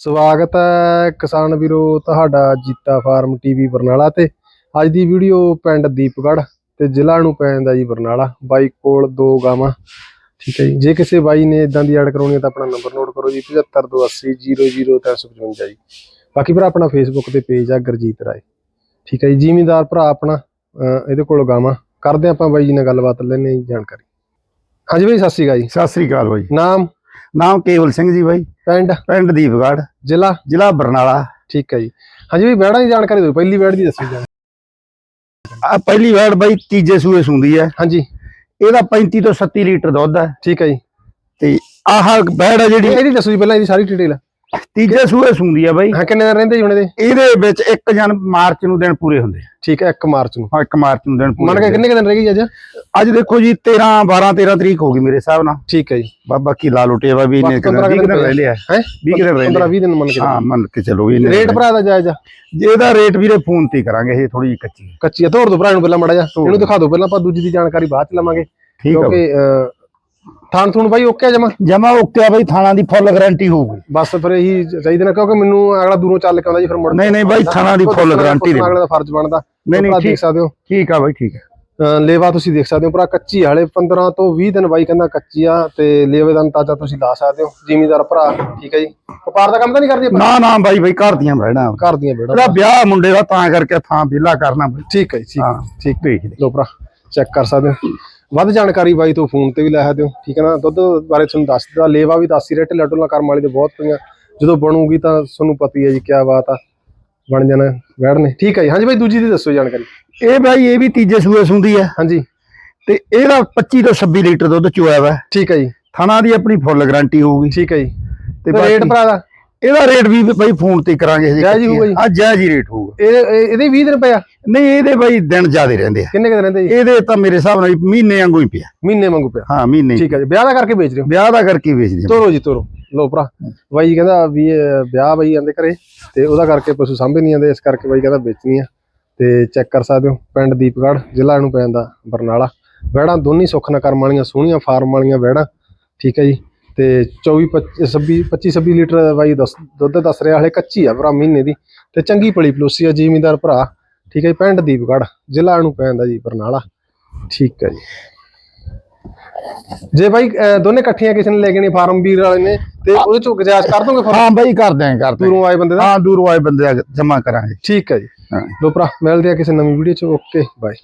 ਸਵਾਗਤ ਹੈ ਕਿਸਾਨ ਵੀਰੋ ਤੁਹਾਡਾ ਜੀਤਾ ਫਾਰਮ ਟੀਵੀ ਬਰਨਾਲਾ ਤੇ। ਅੱਜ ਦੀ ਵੀਡੀਓ ਪਿੰਡ ਦੀਪਗੜ੍ਹ ਤੇ ਜ਼ਿਲ੍ਹਾ ਨੂੰ ਪੈ ਜਾਂਦਾ ਜੀ ਬਰਨਾਲਾ। ਬਾਈ ਕੋਲ ਦੋ ਗਾਵਾਂ। ਠੀਕ ਹੈ ਜੀ। ਜੇ ਕਿਸੇ ਬਾਈ ਨੇ ਇਦਾਂ ਦੀ ਐਡ ਕਰਾਉਣੀ ਹੈ ਤਾਂ ਆਪਣਾ ਨੰਬਰ ਨੋਟ ਕਰੋ ਜੀ 7528000355 ਜੀ। ਬਾਕੀ ਭਰਾ ਆਪਣਾ ਫੇਸਬੁੱਕ ਤੇ ਪੇਜ ਆ ਗੁਰਜੀਤ ਰਾਏ। ਠੀਕ ਹੈ ਜੀ। ਜ਼ਿਮੀਂਦਾਰ ਭਰਾ ਆਪਣਾ ਇਹਦੇ ਕੋਲ ਗਾਵਾਂ। ਕਰਦੇ ਆਪਾਂ ਬਾਈ ਜੀ ਨਾਲ ਗੱਲਬਾਤ ਲੈਣੇ ਜਾਣਕਾਰੀ। ਹਾਂਜੀ ਬਾਈ ਸਤਿ ਸ਼੍ਰੀ ਅਕਾਲ ਜੀ। ਸਤਿ ਸ੍ਰੀ ਅਕਾਲ ਬਾਈ। ਨਾਮ? ਨਾਮ ਕੇਵਲ ਸਿੰਘ ਜੀ ਬਾਈ। ਪਿੰਡ? ਪਿੰਡ ਦੀਪਗੜ੍ਹ। ਜ਼ਿਲ੍ਹਾ? ਜ਼ਿਲ੍ਹਾ ਬਰਨਾਲਾ। ਠੀਕ ਹੈ ਜੀ। ਹਾਂਜੀ ਬਾਈ ਬੈੜਾਂ ਦੀ ਜਾਣਕਾਰੀ ਦਿਓ ਪਹਿਲੀ ਬੈੜ ਦੀ ਦੱਸੋ ਜੀ ਆ ਪਹਿਲੀ ਵਾਰ ਬਾਈ ਤੀਜੇ ਸੂਏ ਸੁੰਦੀ ਹੈ। ਹਾਂਜੀ। ਇਹਦਾ 35 ਤੋਂ 37 ਲੀਟਰ ਦੁੱਧ ਹੈ। ਠੀਕ ਹੈ ਜੀ। ਤੇ ਆਹ ਬੈੜ ਹੈ ਜਿਹੜੀ ਇਹਦੀ ਦੱਸੋ ਜੀ ਪਹਿਲਾਂ ਇਹਦੀ ਸਾਰੀ ਡਿਟੇਲ। ਤੀਜੇ ਸੂਏ ਸੁੰਦੀ ਹੈ ਬਾਈ। ਹਾਂ ਕਿੰਨੇ ਦਿਨ ਰਹਿੰਦੇ ਜੀ ਹੁਣ ਇਹਦੇ? ਇਹਦੇ ਵਿੱਚ 1 ਜਨ ਮਾਰਚ ਨੂੰ ਦਿਨ ਪੂਰੇ ਹੁੰਦੇ ਆ। ਠੀਕ ਹੈ 1 ਮਾਰਚ ਨੂੰ। ਹਾਂ 1 ਮਾਰਚ ਨੂੰ ਦਿਨ ਪੂਰੇ ਮੰਨ ਕੇ ਕਿੰਨੇ ਕੁ ਦਿਨ ਰਹਿ ਗਈ ਅੱਜ? ਆ। ਅੱਜ ਦੇਖੋ ਜੀ 13 12 13 ਤਰੀਕ ਹੋ ਗਈ ਮੇਰੇ ਹਿਸਾਬ ਨਾਲ। ਠੀਕ ਹੈ ਜੀ। ਬਾਬਾ ਕੀ ਲਾ ਲੁੱਟਿਆ ਵਾ ਵੀ 15 ਕਿੰਨੇ ਦਿਨ ਰਹਿੰਦੇ ਆ ਹੈ? 20 ਦਿਨ ਰਹਿੰਦੇ 15 20 ਦਿਨ ਮੰਨ ਕੇ ਹਾਂ ਮੰਨ ਕੇ ਚਲੋ ਵੀ ਇੰਨੇ ਰੇਟ ਭਰਾ ਦਾ ਜਾਇਜ਼ ਆ? ਜੇ ਇਹਦਾ ਰੇਟ ਵੀਰੇ ਫੋਨ ਤੇ ਹੀ ਕਰਾਂਗੇ ਇਹ ਥੋੜੀ ਜਿਹੀ ਕੱਚੀ ਹੈ। ਕੱਚੀ ਆ ਤੋੜ ਦੋ ਭਰਾ ਨੂੰ ਪਹਿਲਾਂ ਮੜਾ ਜਾ ਇਹਨੂੰ ਦਿਖਾ ਦਿਓ ਪਹਿਲਾਂ ਆਪਾਂ ਦੂਜੀ ਦੀ ਜਾਣਕਾਰੀ ਬਾਅਦ ਚ ਲਵਾਂਗੇ। ਠੀਕ ਆ ਕਿਉਂਕਿ ਥਾਣ ਥੂਣ ਬਾਈ ਓਕੇ ਜਮਾ? ਜਮਾ ਓਕੇ ਆ ਬਾਈ ਥਾਣਾ ਦੀ ਫੁੱਲ ਗਾਰੰਟੀ ਹੋਊਗੀ। ਬਸ ਫਿਰ ਇਹੀ ਚਾਹੀਦੇ ਨੇ ਕਿਉਂਕਿ ਮੈਨੂੰ ਅਗਲਾ ਦੂਰੋਂ ਚੱਲ ਕੇ ਆਉਂਦਾ ਜੀ ਫਿਰ ਮੁੜ ਨਹੀਂ ਨਹੀਂ ਬਾਈ ਥਾਣਾ ਦੀ ਫੁੱਲ ਗਾਰੰਟੀ ਦੇ ਅਗਲੇ ਦਾ ਫਰਜ਼ ਬਣਦਾ। ਨਹੀਂ ਨਹੀਂ ਦੇਖ ਠੀਕ ਸਕਦੇ ਹੋ। ਠੀਕ ਆ ਬਾਈ ਠੀਕ ਆ। ਲੇਵਾ ਤੁਸੀਂ ਦੇਖ ਸਕਦੇ ਹੋ ਭਰਾ ਕੱਚੀ ਹਲੇ 15 ਤੋਂ 20 ਦਿਨ ਬਾਈ ਕਹਿੰਦਾ ਕੱਚੀ ਆ ਤੇ ਲੇਵੇ ਦਾ ਅੰਦਾਜ਼ਾ ਤੁਸੀਂ ਲਾ ਸਕਦੇ ਹੋ। ਜ਼ਿਮੀਦਾਰ ਭਰਾ ਠੀਕ ਹੈ ਜੀ। ਵਪਾਰ ਦਾ ਕੰਮ ਤਾਂ ਨਹੀਂ ਕਰਦੀ ਨਾ ਨਾ ਬਾਈ ਬਾਈ ਘਰ ਦੀਆਂ ਰਹਿਣਾ ਘਰ ਦੀਆਂ ਬੇੜਾ ਇਹਦਾ ਵਿਆਹ ਮੁੰਡੇ ਦਾ ਤਾਂ ਕਰਕੇ ਥਾਂ ਵਿਹਲਾ ਕਰਨਾ ਠੀਕ ਹੈ ਜੀ ਠੀਕ ਠੀਕ ਲੋ ਭਰਾ ਚੈੱਕ ਕਰ ਸਕਦੇ ਹੋ। ਵੱਧ ਜਾਣਕਾਰੀ ਬਾਈ ਤੋਂ ਫੋਨ ਤੇ ਵੀ ਲੈ ਸਕਦੇ ਹੋ ਠੀਕ ਹੈ ਨਾ? ਦੁੱਧ ਬਾਰੇ ਤੁਹਾਨੂੰ ਦੱਸ ਦਿੱਤਾ ਲੇਵਾ ਵੀ ਦੱਸ ਹੀ ਰਹੇ ਢਿੱਲਾ ਢੁੱਲਾ ਕਰਮ ਵਾਲੀ ਤੇ ਬਹੁਤ ਪਈਆਂ। ਜਦੋਂ ਬਣੂਗੀ ਤਾਂ ਤੁਹਾਨੂੰ ਪਤਾ ਹੀ ਹੈ ਜੀ ਕੀ ਬਾਤ ਆ। ਬਣ ਜਾਣਾ ਬੈਠਨੇ ਠੀਕ ਹੈ ਜੀ। ਹਾਂਜੀ ਬਾਈ ਦੂਜੀ ਦੀ ਦੱਸੋ ਜਾਣਕਾਰੀ। ਇਹ ਬਾਈ ਇਹ ਵੀ ਤੀਜੇ ਸੂਏ ਸੁੰਦੀ ਹੈ। ਹਾਂਜੀ। ਤੇ ਇਹਦਾ 25 ਤੋਂ 26 ਲੀਟਰ ਦੁੱਧ ਚੋਇਆ ਵਾ। ਠੀਕ ਹੈ ਜੀ। ਥਾਣਾ ਦੀ ਆਪਣੀ ਫੁੱਲ ਗਾਰੰਟੀ ਹੋਊਗੀ। ਠੀਕ ਹੈ ਜੀ। ਤੇ ਰੇਟ ਭਰਾ ਦਾ? ਇਹਦਾ ਰੇਟ ਵੀ ਬਾਈ ਫੋਨ ਤੇ ਕਰਾਂਗੇ ਹਜੇ ਜਾਇਜ਼ ਹੋਊਗਾ ਜੀ? ਹਾਂ ਜਾਇਜ਼ ਹੀ ਰੇਟ ਹੋਊਗਾ। ਇਹ ਇਹ- ਇਹਦੇ 20 ਦਿਨ ਪਿਆ? ਨਹੀਂ ਇਹਦੇ ਬਾਈ ਦਿਨ ਜ਼ਿਆਦੇ ਰਹਿੰਦੇ ਆ। ਕਿੰਨੇ ਕੁ ਦਿਨ ਰਹਿੰਦੇ ਜੀ? ਇਹਦੇ ਤਾਂ ਮੇਰੇ ਹਿਸਾਬ ਨਾਲ ਮਹੀਨੇ ਵਾਂਗੂ ਹੀ ਪਿਆ। ਮਹੀਨੇ ਵਾਂਗੂ ਪਿਆ। ਹਾਂ ਮਹੀਨੇ। ਠੀਕ ਹੈ ਜੀ। ਵਿਆਹ ਦਾ ਕਰਕੇ ਵੇਚ ਰਹੇ ਹੋ? ਵਿਆਹ ਦਾ ਕਰਕੇ ਵੇਚਦੇ ਆ। ਤੋਰੋ ਜੀ ਤੋਰੋ। ਲੋ ਭਰਾ ਬਾਈ ਜੀ ਕਹਿੰਦਾ ਵੀ ਇਹ ਵਿਆਹ ਬਈ ਆਂਦੇ ਘਰੇ ਤੇ ਉਹਦਾ ਕਰਕੇ ਪਸ਼ੂ ਸਾਂਭੇ ਨਹੀਂ ਆਂਦੇ ਇਸ ਕਰਕੇ ਬਾਈ ਕਹਿੰਦਾ ਵੇਚਣੀ ਆ। ਤੇ ਚੈੱਕ ਕਰ ਸਕਦੇ ਹੋ ਪਿੰਡ ਦੀਪਗੜ੍ਹ ਜ਼ਿਲ੍ਹਾ ਨੂੰ ਪੈਂਦਾ ਬਰਨਾਲਾ। ਵੈੜਾਂ ਦੋਨੀ ਸੁੱਖ ਨਾ ਕਰਮ ਵਾਲੀਆਂ ਸੋਹਣੀਆਂ ਫਾਰਮ ਵਾਲੀਆਂ ਵੈੜਾਂ ਠੀਕ ਹੈ ਜੀ। ਤੇ 24 25 26 25 26 ਲੀਟਰ ਬਾਈ ਦੱਸ ਦੁੱਧ ਦੱਸ ਰਿਹਾ ਹਲੇ ਕੱਚੀ ਆ ਭਰਾ ਮਹੀਨੇ ਦੀ। ਤੇ ਚੰਗੀ ਪਲੀ ਪਲੋਸੀ ਆ ਜ਼ਿਮੀਂਦਾਰ ਭਰਾ। ਠੀਕ ਹੈ ਜੀ ਪਿੰਡ ਦੀਪਗੜ੍ਹ ਜ਼ਿਲ੍ਹਾ ਨੂੰ ਪੈਂਦਾ ਜੀ ਬਰਨਾਲਾ। ਠੀਕ ਹੈ ਜੀ। ਜੇ ਬਾਈ ਦੋਨੇ ਇਕੱਠੀਆਂ ਕਿਸੇ ਨੇ ਲੈ ਕੇ ਫਾਰਮ ਵੀਰ ਵਾਲੇ ਨੇ ਤੇ ਉਹਦੇ ਚੋਂ ਗੁਜਾਇਸ਼ ਕਰ ਦੋਗੇ ਹਾਂ ਬਾਈ ਕਰਦੇ ਆਂ ਕਰਦੇ। ਦੂਰੋਂ ਆਏ ਬੰਦੇ ਦਾ? ਹਾਂ ਦੂਰੋਂ ਆਏ ਬੰਦੇ ਜਮਾ ਕਰਾਂਗੇ। ਠੀਕ ਹੈ ਜੀ। ਲੋ ਭਰਾ ਮਿਲਦੇ ਆ ਕਿਸੇ ਨਵੀਂ ਵੀਡੀਓ ਚ ਓਕੇ ਬਾਏ